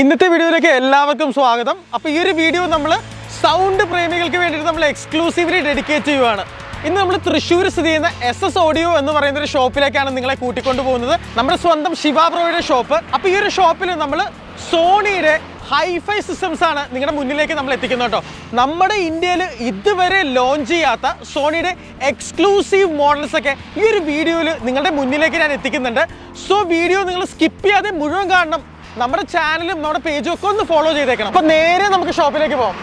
ഇന്നത്തെ വീഡിയോയിലേക്ക് എല്ലാവർക്കും സ്വാഗതം. അപ്പോൾ ഈ ഒരു വീഡിയോ നമ്മൾ സൗണ്ട് പ്രേമികൾക്ക് വേണ്ടിയിട്ട് നമ്മൾ എക്സ്ക്ലൂസീവ്ലി ഡെഡിക്കേറ്റ് ചെയ്യുവാണ്. ഇന്ന് നമ്മൾ തൃശ്ശൂർ സ്ഥിതി ചെയ്യുന്ന എസ് എസ് ഓഡിയോ എന്ന് പറയുന്ന ഒരു ഷോപ്പിലേക്കാണ് നിങ്ങളെ കൂട്ടിക്കൊണ്ടു പോകുന്നത്. നമ്മുടെ സ്വന്തം ശിവാബ്രോയുടെ ഷോപ്പ്. അപ്പോൾ ഈ ഒരു ഷോപ്പിൽ നമ്മൾ സോണിയുടെ ഹൈഫൈ സിസ്റ്റംസ് ആണ് നിങ്ങളുടെ മുന്നിലേക്ക് നമ്മൾ എത്തിക്കുന്നത് കേട്ടോ. നമ്മുടെ ഇന്ത്യയിൽ ഇതുവരെ ലോഞ്ച് ചെയ്യാത്ത സോണിയുടെ എക്സ്ക്ലൂസീവ് മോഡൽസ് ഒക്കെ ഈ ഒരു വീഡിയോയിൽ നിങ്ങളുടെ മുന്നിലേക്ക് ഞാൻ എത്തിക്കുന്നുണ്ട്. സോ വീഡിയോ നിങ്ങൾ സ്കിപ്പ് ചെയ്യാതെ മുഴുവൻ കാണണം. നമ്മുടെ ചാനലും നമ്മുടെ പേജും ഒക്കെ ഒന്ന് ഫോളോ ചെയ്തേക്കണം. അപ്പൊ നേരെ നമുക്ക് ഷോപ്പിലേക്ക് പോകാം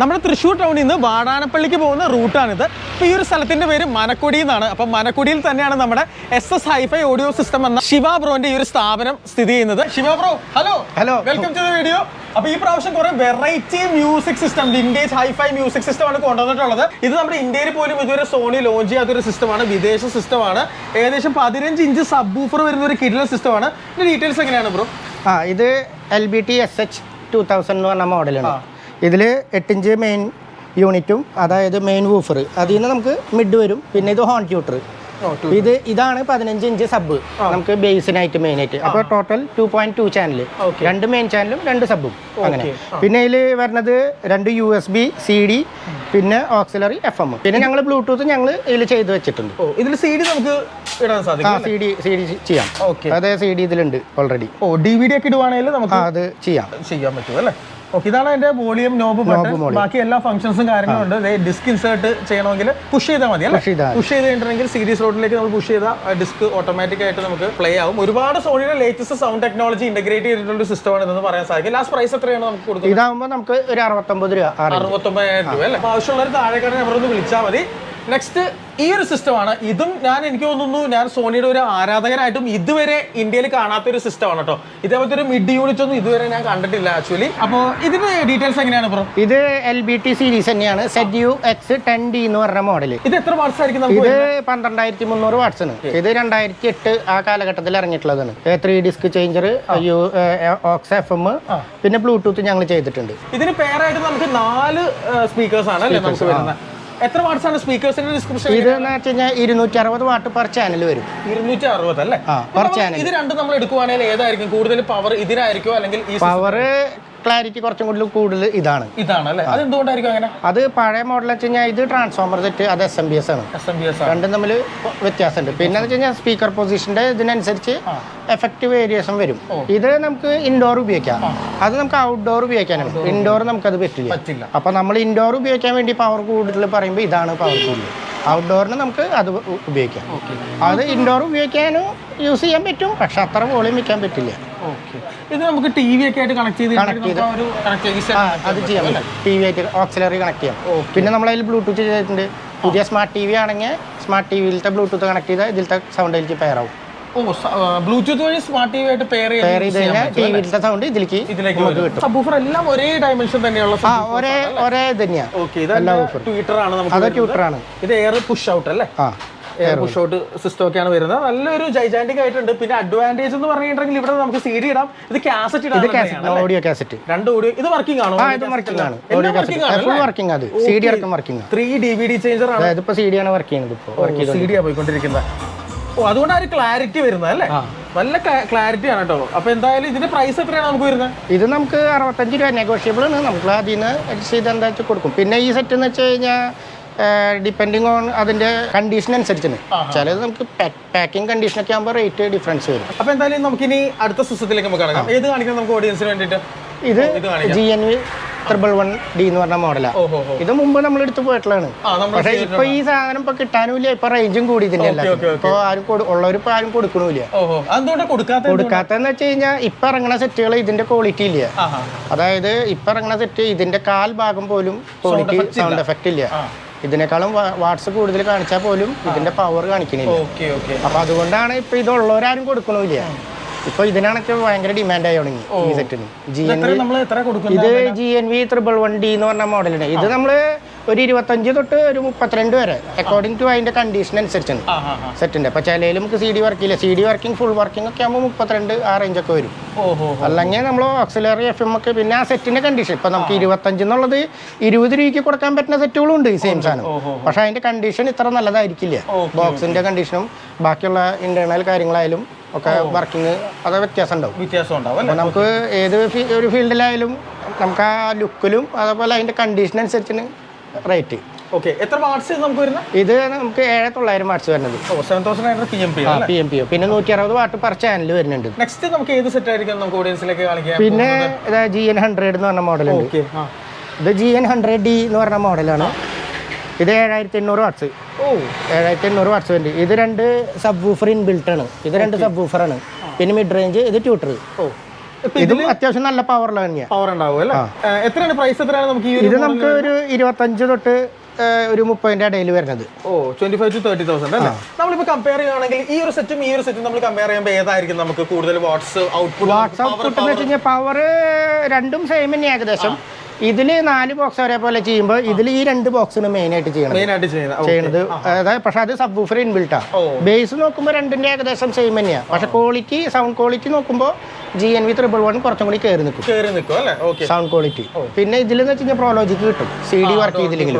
നമ്മുടെ തൃശ്ശൂർ ടൗണിൽ നിന്ന് വാടാനപ്പള്ളിക്ക് പോകുന്ന റൂട്ടാണിത്. അപ്പോൾ ഈ ഒരു സ്ഥലത്തിന്റെ പേര് മനക്കുടി എന്നാണ്. അപ്പം മനക്കുടിയിൽ തന്നെയാണ് നമ്മുടെ S S hi fi audio system എന്ന ശിവ ബ്രോന്റെ ഈ ഒരു സ്ഥാപനം സ്ഥിതി ചെയ്യുന്നത്. Shiva bro hello hello welcome to the video അപ്പൊ ഈ പ്രാവശ്യം കുറെ variety music system vintage hi fi music system ആണ് കൊണ്ടുവന്നിട്ടുള്ളത്. ഇത് നമ്മുടെ ഇന്ത്യയിൽ പോലും ഇതുവരെ സോണി ലോഞ്ച് ചെയ്യാത്ത ഒരു സിസ്റ്റമാണ് വിദേശ സിസ്റ്റമാണ് ഏകദേശം പതിനഞ്ച് ഇഞ്ച് സബ് ബൂഫർ വരുന്ന ഒരു കിഡിലെ സിസ്റ്റമാണ് ഡീറ്റെയിൽസ് എങ്ങനെയാണ് ബ്രോ? ആ ഇത് L B T S H two thousand എന്ന് പറഞ്ഞ മോഡലാണ് ഇതിൽ എട്ടിഞ്ച് മെയിൻ യൂണിറ്റും അതായത് മെയിൻ വൂഫർ അതിൽ നിന്ന് നമുക്ക് മിഡ് വരും. പിന്നെ ഇത് ഹോൺ ട്യൂട്ടർ ഇത് ഇതാണ് പതിനഞ്ച് ഇഞ്ച് സബ് നമുക്ക് ബേസിനായിട്ട് മെയിൻ ആയിട്ട്. അപ്പോൾ total two point two channel രണ്ട് മെയിൻ ചാനലും രണ്ട് സബും അങ്ങനെ. പിന്നെ ഇതിൽ വരുന്നത് രണ്ട് U S B C D പിന്നെ ഓക്സിലറി എഫ് എം പിന്നെ ഞങ്ങൾ ബ്ലൂടൂത്ത് ഞങ്ങൾ ഇതിൽ ചെയ്ത് വെച്ചിട്ടുണ്ട്. ഇതിൽ സി ഡി നമുക്ക് ഇടാൻ സാധിക്കും സി ഡി സി ഡി ചെയ്യാം. ഓക്കെ അതെ സി ഡി ഇതിലുണ്ട് ഓൾറെഡി ഓ ഡി വി ഡി ഒക്കെ ഇടുവാണെങ്കിൽ നമുക്ക് അത് ചെയ്യാം. ചെയ്യാൻ പറ്റും അല്ലേ? ഇതാണ് എന്റെ വോളിയം നോബ് ബട്ടൺ ബാക്കി എല്ലാ ഫംഗ്ഷൻസും കാര്യങ്ങളും ഉണ്ട്. ഡിസ്ക് ഇൻസേർട്ട് ചെയ്യണമെങ്കിൽ പുഷ് ചെയ്താൽ മതി അല്ലേ. പുഷ് ചെയ്ത് കഴിഞ്ഞിട്ടുണ്ടെങ്കിൽ സീരീസ് റോഡിലേക്ക് നമ്മൾ പുഷ് ചെയ്താൽ ഡിസ്ക് ഓട്ടോമാറ്റിക് ആയിട്ട് നമുക്ക് പ്ലേ ആവും. ഒരുപാട് സോണിയുടെ ലേറ്റസ്റ്റ് സൗണ്ട് ടെക്നോളജി ഇന്റഗ്രേറ്റ് ചെയ്തിട്ടുള്ള ഒരു സിസ്റ്റമാണ് എന്ന് പറയാൻ സാധിക്കും. ലാസ്റ്റ് പ്രൈസ് എത്രയാണ് നമുക്ക് കൊടുക്കുന്നത്? ഇതാകുമ്പോൾ നമുക്ക് ഒരു അറുപത്തൊമ്പത് രൂപ. അറുപത്തൊമ്പതിനായിരം രൂപ അല്ലേ? അപ്പോൾ ആവശ്യമുള്ളവർ താഴെക്കാരനെ അവരൊന്ന് വിളിച്ചാൽ മതി. നെക്സ്റ്റ് ഈ ഒരു സിസ്റ്റമാണ് ഇതും ഞാൻ എനിക്ക് തോന്നുന്നു ഞാൻ സോണിയുടെ ഒരു ആരാധകനായിട്ടും ഇതുവരെ ഇന്ത്യയിൽ കാണാത്ത ഒരു സിസ്റ്റമാണ് കേട്ടോ ഇതേപോലത്തെ ഒരു മിഡ് യൂണിറ്റ് ഒന്നും ഇതുവരെ ഞാൻ കണ്ടിട്ടില്ല ആക്ച്വലി അപ്പോൾ ഇതിന്റെ ഡീറ്റെയിൽസ് എങ്ങനെയാണ് ബ്രോ ഇത് എൽ ബി ടി സീരീസ് തന്നെയാണ്. Set U X ten D എന്ന് പറഞ്ഞ മോഡൽ ഇത് എത്ര വാട്സ് ആയിരിക്കും ഇത് പന്ത്രണ്ടായിരത്തി മുന്നൂറ് വാട്സ് ആണ്. ഇത് രണ്ടായിരത്തി എട്ട് ആ കാലഘട്ടത്തിൽ ഇറങ്ങിയിട്ടുള്ളതാണ്. Three disc changer U aux F M പിന്നെ ബ്ലൂടൂത്ത് ഞങ്ങൾ ചെയ്തിട്ടുണ്ട്. ഇതിന് പേരായിട്ട് നമുക്ക് നാല് സ്പീക്കേഴ്സ് ആണ് അല്ലേ നമുക്ക് വരുന്നത്? എത്ര വാട്ട്സ് ആണ് സ്പീക്കേഴ്സിന്റെ ഡിസ്ക്രിപ്ഷൻ ഇത് എന്ന് വെച്ച് കഴിഞ്ഞാൽ ഇരുന്നൂറ്റി അറുപത് വാട്ട് പെർ ചാനൽ വരും. ഇരുന്നൂറ്റി അറുപത് അല്ലേ? ആ, ഇത് per channel. ഇത് രണ്ടും നമ്മൾ എടുക്കുവാണെങ്കിൽ ഏതായിരിക്കും? കൂടുതൽ പവർ ഇതിനായിരിക്കോ അല്ലെങ്കിൽ ഈ പവർ ക്ലാരിറ്റി കുറച്ചും കൂടി കൂടുതൽ ഇതാണ്. ഇതാണ് അല്ലേ? അത് എന്തുകൊണ്ടായിരിക്കും അങ്ങനെ? അത് പഴയ മോഡൽ വെച്ച് കഴിഞ്ഞാൽ ഇത് ട്രാൻസ്ഫോമർ സെറ്റ് അത് എസ് എം ബി എസ് ആണ്. എസ് എം ബി എസ് ആണ്. രണ്ടും തമ്മിൽ വ്യത്യാസമുണ്ട്. പിന്നെ വെച്ച് കഴിഞ്ഞാൽ സ്പീക്കർ പൊസിഷന്റെ ഇതിനനുസരിച്ച് എഫക്റ്റീവ് വേരിയേഷൻ വരും. ഇത് നമുക്ക് ഇൻഡോർ ഉപയോഗിക്കാം. അത് നമുക്ക് ഔട്ട്ഡോർ ഉപയോഗിക്കാനാണ്. ഇൻഡോർ നമുക്ക് അത് പറ്റില്ല. അപ്പൊ നമ്മൾ ഇൻഡോർ ഉപയോഗിക്കാൻ വേണ്ടി പവർ കൂടുതൽ പറയുമ്പോൾ ഇതാണ് പവർ കൂടുതൽ. ഔട്ട്ഡോറിന് നമുക്ക് അത് ഉപയോഗിക്കാം. അത് ഇൻഡോർ ഉപയോഗിക്കാനും യൂസ് ചെയ്യാൻ പറ്റും. പക്ഷെ അത്ര വോളിയം വെക്കാൻ പറ്റില്ല. ഇത് നമുക്ക് ടി വി ഒക്കെ ആയിട്ട് കണക്ട് ചെയ്ത് കണക്ട് അത് ചെയ്യാൻ പറ്റും ടി വി ആയിട്ട് ഓക്സിലറി കണക്ട് ചെയ്യാം. പിന്നെ നമ്മളതിൽ ബ്ലൂടൂത്ത് ചെയ്തിട്ടുണ്ട്. പുതിയ സ്മാർട്ട് ടി വി ആണെങ്കിൽ സ്മാർട്ട് ടി വിയിലത്തെ ബ്ലൂടൂത്ത് കണക്ട് ചെയ്താൽ ഇതിലത്തെ സൗണ്ട് ഇതിലേക്ക് പെയർ ആവും. ഓ ബ്ലൂടൂത്ത് വഴി സ്മാർട്ട് ടി വി ആയിട്ട് പെയർ പെയർ ചെയ്ത് കഴിഞ്ഞാൽ ടി വിയിലത്തെ സൗണ്ട് ഇതിലേക്ക് ഇതിലേക്ക് നമുക്ക് കിട്ടും. സബ്ബൂഫർ എല്ലാം ഒരേ ഡയമെൻഷൻ തന്നെയുള്ള ആ ഒരേ ഒരേ തന്നെയാണ് ഓക്കെ ഇത് ട്വിറ്റർ ആണ് നമുക്ക് അത്. ട്യൂട്ടറാണ് ഇത് എയർ പുഷ് ഔട്ട് അല്ലേ? ആ എയർ പുഷ് ഔട്ട് സിസ്റ്റം ഒക്കെയാണ് വരുന്നത്. നല്ലൊരു ജൈജാന്റിക് ആയിട്ടുണ്ട്. പിന്നെ അഡ്വാന്റേജ് എന്ന് പറഞ്ഞിട്ടുണ്ടെങ്കിൽ ഇവിടെ നമുക്ക് സി ഡി ഇടാം. ഇത് കാസറ്റ് ഇടാം ഓഡിയോ കാസറ്റ് രണ്ട് ഓഡിയോ ഇത് വർക്കിംഗ് ആണോ? ഇത് വർക്കിംഗ് ആണ്. ഓഡിയോ കാസറ്റ് വർക്കിംഗ് അത് സി ഡി അടക്കം working three D V D changer ആണ്. അതായത് സി ഡി ആണ് വർക്ക് ചെയ്യുന്നത് ഇപ്പോൾ സി ഡി ആണ് പോയിക്കൊണ്ടിരിക്കുന്നത് ഓ അതുകൊണ്ടാണ് ഒരു ക്ലാരിറ്റി വരുന്നത് അല്ലേ? നല്ല ക്ലാരിറ്റി ആണ് കേട്ടോ. അപ്പൊ എന്തായാലും ഇതിന്റെ പ്രൈസ് എത്രയാണ് നമുക്ക് വരുന്നത്? ഇത് നമുക്ക് അറുപത്തഞ്ച് രൂപ നെഗോഷ്യബിൾ ആണ്. നമുക്ക് അഡ്ജസ്റ്റ് ചെയ്ത് എന്താ വെച്ചാൽ കൊടുക്കും. പിന്നെ ഈ സെറ്റ് എന്ന് വെച്ച് കഴിഞ്ഞാൽ ഡിപ്പെൻഡിങ് ഓൺ അതിന്റെ കണ്ടീഷൻ അനുസരിച്ചാണ് ചിലത് നമുക്ക് പാക്കിംഗ് കണ്ടീഷനൊക്കെ ആകുമ്പോൾ റേറ്റ് ഡിഫറൻസ് വരും. അപ്പൊ എന്തായാലും നമുക്ക് ഇനി അടുത്ത സിസ്റ്റത്തിലേക്ക് നമുക്ക് കടക്കാം. ഏത് കാണിക്കാം നമുക്ക് ഓഡിയൻസിന് വേണ്ടിയിട്ട്? ഇത് G N V triple one D എന്ന് പറഞ്ഞ മോഡലാണ് ഇത് മുമ്പ് നമ്മൾ എടുത്ത് പോയിട്ടുള്ളതാണ് പക്ഷെ ഇപ്പൊ ഈ സാധനം ഇപ്പൊ കിട്ടാനും ഇല്ല ഇപ്പൊ റേഞ്ചും കൂടി ഇതിന്റെ. ഇപ്പൊ ആരും കൊടു- ഇപ്പൊ ആരും കൊടുക്കണില്ല. കൊടുക്കാത്തെന്ന് വെച്ച് കഴിഞ്ഞാൽ ഇപ്പൊ ഇറങ്ങണ സെറ്റുകൾ ഇതിന്റെ ക്വാളിറ്റി ഇല്ല. അതായത് ഇപ്പൊ ഇറങ്ങുന്ന സെറ്റ് ഇതിന്റെ കാൽ ഭാഗം പോലും ക്വാളിറ്റി സൗണ്ട് എഫക്റ്റ് ഇല്ല. ഇതിനേക്കാളും വാട്സ് കൂടുതൽ കാണിച്ചാൽ പോലും ഇതിന്റെ പവർ കാണിക്കണില്ല. അപ്പൊ അതുകൊണ്ടാണ് ഇപ്പൊ ഇത് ഉള്ളവരാരും കൊടുക്കണില്ല ഇപ്പൊ ഇതിനാണൊക്കെ ഭയങ്കര ഡിമാൻഡ് ആയി തുടങ്ങി ഈ സെറ്റിന് ജി എൻ കൊടുക്കുന്നത്? ഇത് G N V triple one D എന്ന് പറഞ്ഞ മോഡലാണ് ഇത് നമ്മൾ ഒരു ഇരുപത്തഞ്ച് തൊട്ട് ഒരു മുപ്പത്തിരണ്ട് വരെ അക്കോർഡിംഗ് ടു അതിന്റെ കണ്ടീഷൻ അനുസരിച്ചാണ് സെറ്റിന്റെ അപ്പൊ ചിലയിൽ നമുക്ക് C D വർക്കില്ല C D working full working ഒക്കെ ആകുമ്പോൾ മുപ്പത്തിരണ്ട് ആ റേഞ്ച് ഒക്കെ വരും. അല്ലെങ്കിൽ നമ്മൾ ഓക്സിലറി എഫ് എം ഒക്കെ പിന്നെ ആ സെറ്റിന്റെ കണ്ടീഷൻ ഇപ്പൊ നമുക്ക് ഇരുപത്തഞ്ച് എന്നുള്ളത് ഇരുപത് രൂപയ്ക്ക് കൊടുക്കാൻ പറ്റുന്ന സെറ്റുകളും ഉണ്ട് ഈ സെയിം സാധനം. പക്ഷെ അതിന്റെ കണ്ടീഷൻ ഇത്ര നല്ലതായിരിക്കില്ല. ബോക്സിന്റെ കണ്ടീഷനും ബാക്കിയുള്ള ഇന്റേണൽ കാര്യങ്ങളായാലും ഒക്കെ വർക്കിംഗ് അത് വ്യത്യാസം ഉണ്ടാവും. വ്യത്യാസം ഉണ്ടാവും നമുക്ക് ഏത് ഒരു ഫീൽഡിലായാലും നമുക്ക് ആ ലുക്കിലും അതേപോലെ അതിന്റെ കണ്ടീഷൻ അനുസരിച്ചാണ് റേറ്റ്. ഓക്കെ എത്ര വാട്ട്സ് നമുക്ക് വരുന്നത്? ഇത് നമുക്ക് ഏഴ് തൊള്ളായിരം വാട്ട്സ് വരുന്നത്. പി എം പി പിന്നെ നൂറ്റി അറുപത് വാട്ട് പെർ ചാനൽ വരുന്നുണ്ട്. നെക്സ്റ്റ് നമുക്ക് ഏത് സെറ്റ് ആയിരിക്കും നമുക്ക് ഓഡിയൻസിലേക്ക് കാണിക്കാം പിന്നെ ജി എൻ ഹൺഡ്രഡ് എന്ന് പറഞ്ഞ മോഡലുണ്ട് ഉണ്ട്. ഇത് ജി എൻ ഹൺഡ്രഡ് ഡി എന്ന് പറഞ്ഞ മോഡലാണ് ഇത് ഏഴായിരത്തി എണ്ണൂറ് വാട്ട്സ് ഓ. ഏഴായിരത്തി എണ്ണൂറ് വാട്ട്സ് ഉണ്ട് ഇത് രണ്ട് സബ് വൂഫർ ഇൻബിൽട്ടാണ് ആണ്. ഇത് രണ്ട് സബ് വൂഫറാണ് പിന്നെ മിഡ് റേഞ്ച് ഇത് ട്യൂട്ടർ ഓ. ഇതും അത്യാവശ്യം നല്ല പവറുള്ള തന്നെയാണ് പവർ ഉണ്ടാവും അല്ലേ? എത്രയാണ് പ്രൈസ് എത്രയാണ് നമുക്ക് ഈ ഒരു ഇത് നമുക്ക് ഒരു ഇരുപത്തഞ്ച് തൊട്ട് ഒരു മുപ്പതിന്റെ ഇടയിൽ വരുന്നത്. ഓ twenty five to thirty thousand അല്ലേ നമ്മളിപ്പോ കമ്പയർ ചെയ്യുകയാണെങ്കിൽ ഈ ഒരു സെറ്റും ഈ ഒരു സെറ്റും നമ്മൾ കമ്പയർ ചെയ്യുമ്പോൾ ഏതായിരിക്കും നമുക്ക് കൂടുതൽ വാട്ട്സ് ഔട്ട്പുട്ട് വാട്സാപ്പ് എന്ന് വെച്ച് കഴിഞ്ഞാൽ പവർ രണ്ടും സെയിം തന്നെ ഏകദേശം. ഇതിൽ നാല് ബോക്സ് ഒരേപോലെ ചെയ്യുമ്പോൾ ഇതിൽ ഈ രണ്ട് ബോക്സിന് മെയിൻ ആയിട്ട് ചെയ്യണം ചെയ്യണത്. അതായത് പക്ഷെ അത് സബ് ബൂഫർ ഇൻബിൽട്ടാ. ബേസ് നോക്കുമ്പോൾ രണ്ടിന്റെ ഏകദേശം സെയിം തന്നെയാണ് പക്ഷെ ക്വാളിറ്റി സൗണ്ട് ക്വാളിറ്റി നോക്കുമ്പോൾ G N V triple one കുറച്ചും കൂടി കയറി നിൽക്കും. കയറി നിൽക്കും അല്ലേ? ഓക്കെ സൗണ്ട് ക്വാളിറ്റി പിന്നെ ഇതിലെന്ന് വെച്ച് കഴിഞ്ഞാൽ പ്രോലോജിക്ക് കിട്ടും. സി ഡി വർക്ക് ചെയ്തില്ലെങ്കിൽ.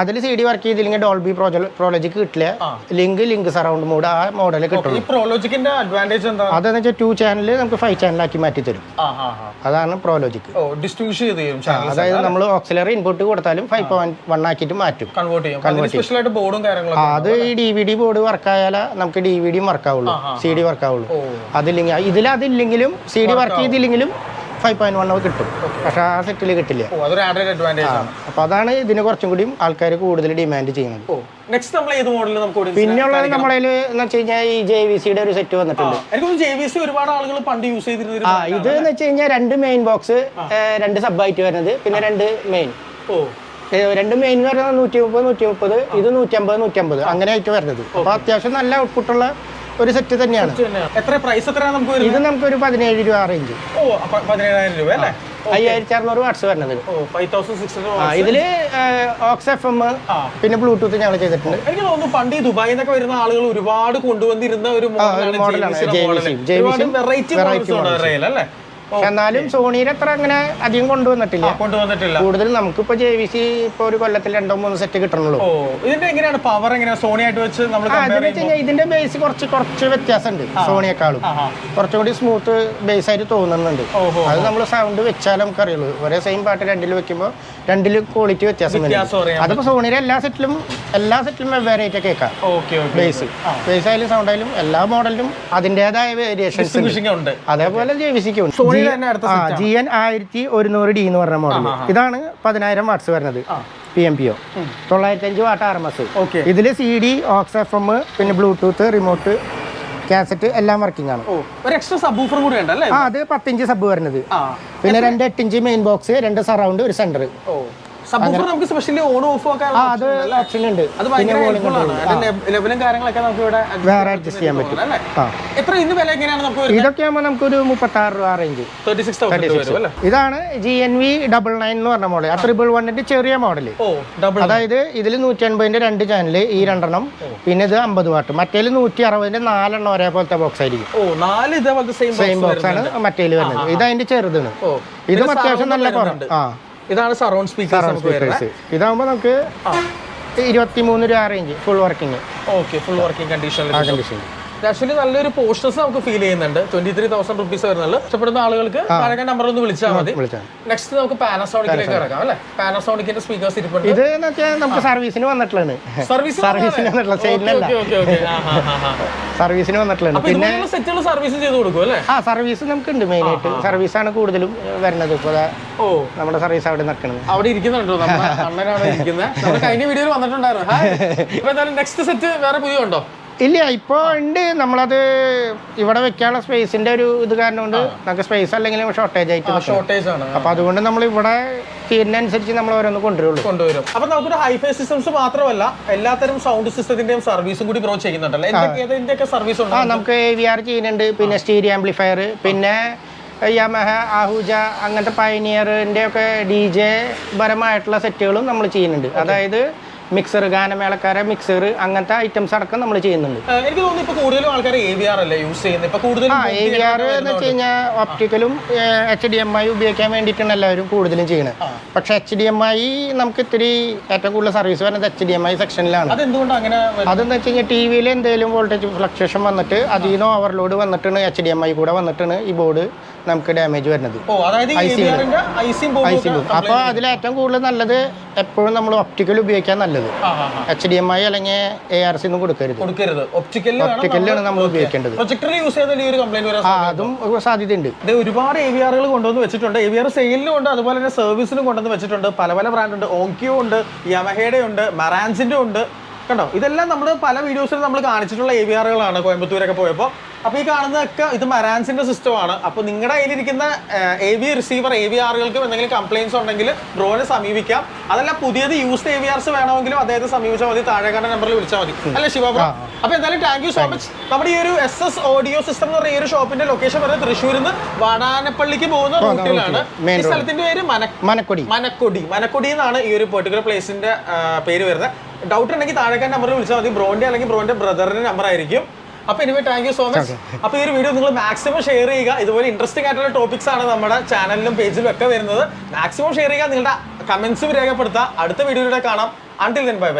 അതിൽ സി ഡി വർക്ക് ചെയ്തില്ലെങ്കിൽ ഡോൾബി പ്രോലോജിക്ക് കിട്ടില്ല. ലിങ്ക് ലിങ്ക് സറൗണ്ട് മൂഡ് ആ മോഡൽ കിട്ടും ഈ പ്രോലോജിക്കിന്റെ അഡ്വാന്റേജ് എന്താ? അതെന്ന് വെച്ചാൽ ടു ചാനൽ നമുക്ക് ഫൈവ് ആക്കി മാറ്റി തരും. അതാണ് പ്രോലോജിക്ക് ഓ ഡിസ്ട്രിബ്യൂഷൻ ചെയ്യും അതായത് നമ്മൾ ഓക്സിലറി ഇൻപുട്ട് കൊടുത്താലും ഫൈവ് പോയിന്റ് വൺ ആക്കിയിട്ട് മാറ്റും. കൺവേർട്ട് ചെയ്യും. സ്പെഷ്യൽ ആയിട്ട് ബോർഡും കാര്യങ്ങളും അത് ഈ D V D board work ആയാലേ നമുക്ക് ഡി വി ഡിയും വർക്ക് ആവുള്ളൂ. സി ഡി വർക്ക് ആവുള്ളൂ. ഓ. അതില്ലെങ്കിൽ ഇതിൽ അതില്ലെങ്കിലും സി ഡി വർക്ക് ചെയ്തില്ലെങ്കിലും ഫൈവ് പോയിന്റ് വൺ കിട്ടും. പക്ഷെ ആ സെറ്റിൽ കിട്ടില്ല. അപ്പൊ അതാണ് ഇതിന് കുറച്ചും കൂടി ആൾക്കാർ കൂടുതൽ ഡിമാൻഡ് ചെയ്യുന്നത്. പിന്നെയുള്ളത് നമ്മളെ നമ്മളതിൽ എന്ന് വെച്ച് കഴിഞ്ഞാൽ ഈ ജെ വി സിയുടെ ഒരു സെറ്റ് വന്നിട്ടുണ്ട്. ഒരുപാട് ആളുകൾ പണ്ട് യൂസ് ചെയ്തിരുന്ന ആ ഇത് എന്ന് വെച്ച് കഴിഞ്ഞാൽ രണ്ട് മെയിൻ ബോക്സ് രണ്ട് സബ് ആയിട്ട് വരുന്നത്. പിന്നെ രണ്ട് മെയിൻ രണ്ട് മെയിൻ എന്ന് പറയുന്നത് നൂറ്റി മുപ്പത് നൂറ്റി മുപ്പത് ഇത് നൂറ്റമ്പത് നൂറ്റമ്പത് അങ്ങനെ ആയിട്ട് വരുന്നത്. അപ്പൊ അത്യാവശ്യം നല്ല ഔട്ട്പുട്ടുള്ള ഒരു സെറ്റ് തന്നെയാണ്. എത്ര പ്രൈസ് നമുക്ക് ഒരു ഇത് നമുക്കൊരു പതിനേഴ് രൂപ റേഞ്ച് ഓ പതിനേഴായിരം രൂപ അല്ലേ? അയ്യായിരത്തി അറുന്നൂറ് വാട്സ് വരണത്. ഇതിൽ ഓക്സ് എഫ് എം ആ. പിന്നെ ബ്ലൂടൂത്ത് ഞങ്ങൾ ചെയ്തിട്ടുണ്ട്. എനിക്ക് തോന്നുന്നു പണ്ട് ഈ ദുബായിൽ നിന്നൊക്കെ വരുന്ന ആളുകൾ ഒരുപാട് കൊണ്ടുവന്നിരുന്ന ഒരു ഒരു മോഡലാണ് വെറൈറ്റി മോഡൽസ് അല്ലേ എന്നാലും സോണിയുടെ അത്ര അങ്ങനെ അധികം കൊണ്ടുവന്നിട്ടില്ല. കൊണ്ടുവന്നിട്ടില്ല. കൂടുതൽ നമുക്കിപ്പോ ജെ വി സി ഇപ്പൊ ഒരു കൊല്ലത്തിൽ രണ്ടോ മൂന്നോ സെറ്റ് കിട്ടണുള്ളൂ. ഇതിന്റെ എങ്ങനെയാണ് പവർ എങ്ങനെയാണ് സോണി ആയിട്ട് വെച്ച് നമ്മൾ ഇതിന്റെ ബേസ് കുറച്ച് കുറച്ച് വ്യത്യാസമുണ്ട് സോണിയെക്കാളും. കുറച്ചും കൂടി സ്മൂത്ത് ബേസ് ആയിട്ട് തോന്നുന്നുണ്ട്. അത് നമ്മൾ സൗണ്ട് വെച്ചാൽ നമുക്കറിയുള്ളൂ. ഒരേ സെയിം പാട്ട് രണ്ടിൽ വെക്കുമ്പോൾ രണ്ടിൽ ക്വാളിറ്റി വ്യത്യാസം അതിപ്പോ സോണിയുടെ എല്ലാ സെറ്റിലും എല്ലാ സെറ്റിലും വെവ്വേറെ ആയിട്ട് കേൾക്കാം. ഓക്കെ ബേസ് ബേസ് ആയാലും സൗണ്ട് ആയാലും എല്ലാ മോഡലിലും അതിന്റെതായ വേരിയേഷൻസ് ഉണ്ട്. അതേപോലെ ജെ വി സിക്ക് ഉണ്ട്. ജി എൻ ആയിരത്തി ഒരുന്നൂറ് ഡി എന്ന് പറഞ്ഞ മോഡൽ ഇതാണ് പതിനായിരം വാട്ട്സ് വരുന്നത്. പി എം പി ഒ തൊള്ളായിരത്തി അഞ്ച് watt R M S okay. ഇതിൽ C D aux F M പിന്നെ ബ്ലൂടൂത്ത് റിമോട്ട് കാസറ്റ് എല്ലാം വർക്കിംഗ് ആണ്. ഒരു എക്സ്ട്രാ സബ് കൂടി ഉണ്ട് അല്ലേ ആ അത് പത്തിഞ്ച് സബ് വരുന്നത്. പിന്നെ രണ്ട് എട്ടിഞ്ച് മെയിൻ ബോക്സ് രണ്ട് സറൗണ്ട് ഒരു സെന്റർ നമുക്ക് സ്പെഷ്യലി ഓൺ ഓഫ് ഒക്കെ ആ അത് ഓപ്ഷൻ ഉണ്ട് അത് ഭയങ്കര helpful ആണ്. അതിന്റെ ലെവലും കാര്യങ്ങളൊക്കെ നമുക്ക് ഇവിടെ വേറെ അഡ്ജസ്റ്റ് ചെയ്യാൻ പറ്റും. അല്ലേ? ആ. എത്ര ഇന്ന് വില എങ്ങനെയാണ് നമുക്ക് വരുന്നത്? ഇതൊക്കെ ആകുമ്പോൾ നമുക്കൊരു മുപ്പത്തി ആറ് രൂപ റേഞ്ച് തേർട്ടി സിക്സ് ഇതാണ് G N V double nine എന്ന് പറഞ്ഞ മോഡൽ ആ ട്രിപ്പിൾ വണ്ണിന്റെ ചെറിയ മോഡൽ അതായത് ഇതിൽ നൂറ്റി അൻപതിന്റെ രണ്ട് ചാനൽ ഈ രണ്ടെണ്ണം. പിന്നെ ഇത് അമ്പത് വാട്ട് മറ്റേൽ നൂറ്റി അറുപതിന്റെ നാലെണ്ണം ഒരേപോലത്തെ ബോക്സ് ആയിരിക്കും. സെയിം ബോക്സ് ആണ് മറ്റേൽ വരുന്നത്. ഇത് അതിന്റെ ചെറുതാണ്. ഇതും അത്യാവശ്യം നല്ല കുറവുണ്ട് ആ. ഇതാണ് സറൗണ്ട് സ്പീക്കർ ഇതാകുമ്പോൾ നമുക്ക് ഇരുപത്തിമൂന്ന് രൂപ range full working okay full working കണ്ടീഷനിൽ കണ്ടീഷൻ ആക്ച്വലി നല്ലൊരു പോസ്റ്റേഴ്സ് നമുക്ക് ഫീൽ ചെയ്യുന്നുണ്ട്. ട്വന്റി ത്രീ തൗസൻഡ് റുപ്പീസ് വരുന്നുള്ളൂ. ഇഷ്ടപ്പെടുന്ന ആളുകൾക്ക് താഴെ നമ്പർ ഒന്ന് വിളിച്ചാൽ മതി. നെക്സ്റ്റ് നമുക്ക് പാനസോണിക്കിലേക്ക് ഇറക്കാം അല്ലെ? പാനസോണിക്കിന്റെ സ്പീക്കേഴ്സ് ഇരിപ്പുണ്ട്. ഇത് നമുക്ക് സർവീസിന് വന്നിട്ടുള്ളതാണ്. സർവീസ് സർവീസിന് സർവീസിന് വന്നിട്ടുള്ളതാണ്. അപ്പൊ ഇതുപോലുള്ള സെറ്റുകൾ സർവീസ് ചെയ്ത് കൊടുക്കും അല്ലേ? ആ സർവീസ് നമുക്കുണ്ട് മെയിനായിട്ട് സർവീസാണ് കൂടുതലും വരുന്നത്. ഇപ്പോൾ ഓ. നമ്മുടെ സർവീസ് അവിടെ നിൽക്കുന്നത് അവിടെ ഇരിക്കുന്നുണ്ടോ? അണ്ണനാണ് ഇരിക്കുന്നത്. കഴിഞ്ഞ വീഡിയോയിൽ വന്നിട്ടുണ്ടായിരുന്നു. ഇപ്പൊ നെക്സ്റ്റ് സെറ്റ് വേറെ പുതിയ ഉണ്ടോ? ഇല്ല ഇപ്പോൾ ഉണ്ട്. നമ്മളത് ഇവിടെ വെക്കാനുള്ള സ്പേസിന്റെ ഒരു ഇത് കാരണം കൊണ്ട് നമുക്ക് സ്പേസ് അല്ലെങ്കിലും ഷോർട്ടേജ് ആയിട്ട്. ഷോർട്ടേജ് ആണ്. അപ്പൊ അതുകൊണ്ട് നമ്മൾ ഇവിടെ തീരുന്നതനുസരിച്ച് നമ്മൾ ഓരോന്ന് കൊണ്ടുവരുള്ളൂ. കൊണ്ടുവരും. അപ്പൊ നമുക്കൊരു ഹൈഫൈ സിസ്റ്റംസ് മാത്രമല്ല എല്ലാത്തരം സൗണ്ട് സിസ്റ്റത്തിന്റെയും സർവീസും കൂടി പ്രോ ചെയ്യുന്നുണ്ടല്ലോ. എന്തൊക്കെ സർവീസ് ആ ഉണ്ട്? നമുക്ക് എ വി ആർ ചെയ്യുന്നുണ്ട്. പിന്നെ സ്റ്റീരി ആംപ്ലിഫയർ പിന്നെ യമഹ ആഹൂജ അങ്ങനത്തെ പയനിയറിന്റെ ഒക്കെ ഡി ജെ പരമായിട്ടുള്ള സെറ്റുകളും നമ്മൾ ചെയ്യുന്നുണ്ട്. അതായത് മിക്സർ ഗാനമേളക്കാരെ മിക്സർ അങ്ങനത്തെ ഐറ്റംസ് അടക്കം നമ്മൾ ചെയ്യുന്നുണ്ട്. എനിക്ക് തോന്നുന്നു കൂടുതലും ആൾക്കാർ എ വി ആർ അല്ലേ യൂസ് ചെയ്യുന്നത് കൂടുതലും ആ എ വി ആർ എന്ന് വെച്ച് കഴിഞ്ഞാൽ ഒപ്റ്റിക്കലും എച്ച് ഡി എം ഐ ഉപയോഗിക്കാൻ വേണ്ടിയിട്ടാണ് എല്ലാവരും കൂടുതലും ചെയ്യുന്നത് പക്ഷെ എച്ച് ഡി എം ഐ നമുക്ക് ഇത്തിരി ഏറ്റവും കൂടുതൽ സർവീസ് വരുന്നത് എച്ച് ഡി എം ഐ സെക്ഷനിലാണ്? അതെന്ന് വെച്ച് കഴിഞ്ഞാൽ ടി വിയിൽ എന്തെങ്കിലും വോൾട്ടേജ് ഫ്ലക്ച്വേഷൻ വന്നിട്ട് അതിൽ നിന്ന് ഓവർലോഡ് വന്നിട്ടാണ് എച്ച് ഡി എം ഐ കൂടെ വന്നിട്ടാണ് ഈ ബോർഡ് നമുക്ക് ഡാമേജ് വരുന്നത്. അപ്പോൾ അതിൽ ഏറ്റവും കൂടുതൽ നല്ലത് എപ്പോഴും നമ്മൾ ഒപ്റ്റിക്കൽ ഉപയോഗിക്കാൻ നല്ലത്. എച്ച് ഡി എം ഐ അല്ലെങ്കിൽ എ ആർ സി ഒന്നും കൊടുക്കരുത്. ഒപ്റ്റിക്കലിലാണ് നമ്മൾ ഉപയോഗിക്കേണ്ടത്. പ്രൊജക്ടർ യൂസ് ചെയ്താൽ ഈ ഒരു കംപ്ലൈന്റ് വരാൻ അതും സാധ്യതയുണ്ട്. ഇത് ഒരുപാട് എ വി ആറുകൾ കൊണ്ടുവന്ന് വെച്ചിട്ടുണ്ട്. എ വി ആർ സെയിലിനും ഉണ്ട് അതുപോലെ തന്നെ സർവീസിനും കൊണ്ടുവന്ന് വെച്ചിട്ടുണ്ട്. പല പല ബ്രാൻഡ് ഉണ്ട്. ഓങ്കിയോ ഉണ്ട് യമഹയുടെ ഉണ്ട് മറാൻസിന്റെ ഉണ്ട്. കണ്ടോ? ഇതെല്ലാം നമ്മൾ പല വീഡിയോസിലും നമ്മൾ കാണിച്ചിട്ടുള്ള എ വി ആറുകളാണ് കോയമ്പത്തൂരൊക്കെ പോയപ്പോൾ അപ്പോൾ ഈ കാണുന്നതൊക്കെ ഇത് മറാൻസിന്റെ സിസ്റ്റമാണ്. അപ്പോൾ നിങ്ങളുടെ കയ്യിലിരിക്കുന്ന A V receiver A V ആറുകൾക്കും എന്തെങ്കിലും കംപ്ലൈൻസ് ഉണ്ടെങ്കിൽ ബ്രോനെ സമീപിക്കാം. അതല്ല പുതിയത് യൂസ്ഡ് എ വി ആർസ് വേണമെങ്കിലും അദ്ദേഹത്തെ സമീപിച്ചാൽ മതി. താഴെക്കാരുടെ നമ്പറിൽ വിളിച്ചാൽ മതി. അല്ല ശിവപ്ര ബ്രോ അപ്പോൾ എന്തായാലും താങ്ക് യു സോ മച്ച് നമ്മുടെ ഈ ഒരു എസ് എസ് ഓഡിയോ സിസ്റ്റം എന്ന് പറയുന്ന ഈ ഒരു ഷോപ്പിന്റെ ലൊക്കേഷൻ പറയുന്നത് തൃശ്ശൂരിൽ നിന്ന് വാടാനപ്പള്ളിക്ക് പോകുന്ന റൂട്ടിലാണ് ഈ സ്ഥലത്തിന്റെ പേര് മന മനക്കൊടി. മനക്കൊടി. മനക്കൊടി എന്നാണ് ഈ ഒരു പെർട്ടിക്കുലർ പ്ലേസിന്റെ പേര് വരുന്നത്. ഡൗട്ട് ഉണ്ടെങ്കിൽ താഴെക്കാരുടെ നമ്പറിൽ വിളിച്ചാൽ മതി. ബ്രോന്റെ അല്ലെങ്കിൽ ബ്രോന്റെ ബ്രദറിന്റെ നമ്പർ ആയിരിക്കും. അപ്പൊ anyway thank you so much അപ്പൊ ഈ ഒരു വീഡിയോ നിങ്ങൾ മാക്സിമം ഷെയർ ചെയ്യുക. ഇതുപോലെ ഇൻട്രസ്റ്റിംഗ് ആയിട്ടുള്ള ടോപ്പിക്സ് ആണ് നമ്മുടെ ചാനലിലും പേജിലും ഒക്കെ വരുന്നത്. മാക്സിമം ഷെയർ ചെയ്യുക നിങ്ങളുടെ കമന്റ്സും രേഖപ്പെടുത്തുക. അടുത്ത വീഡിയോയിലൂടെ കാണാം. Until then bye bye